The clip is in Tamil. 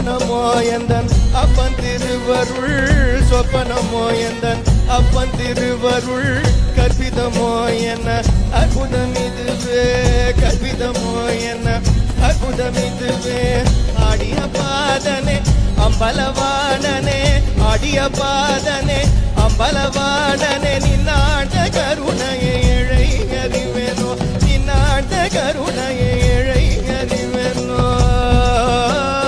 சொப்பனமோ அப்பன் திருவருள் சொப்பனமோயந்தன் அப்பன் திருவருள் கற்பிதமோ என்ன? அற்புதம் இதுவே கற்பிதமோ என்ன? அற்புதம் இதுவே ஆடிய பாதனே அம்பலவாடனே ஆடிய பாதனே அம்பலவாடனே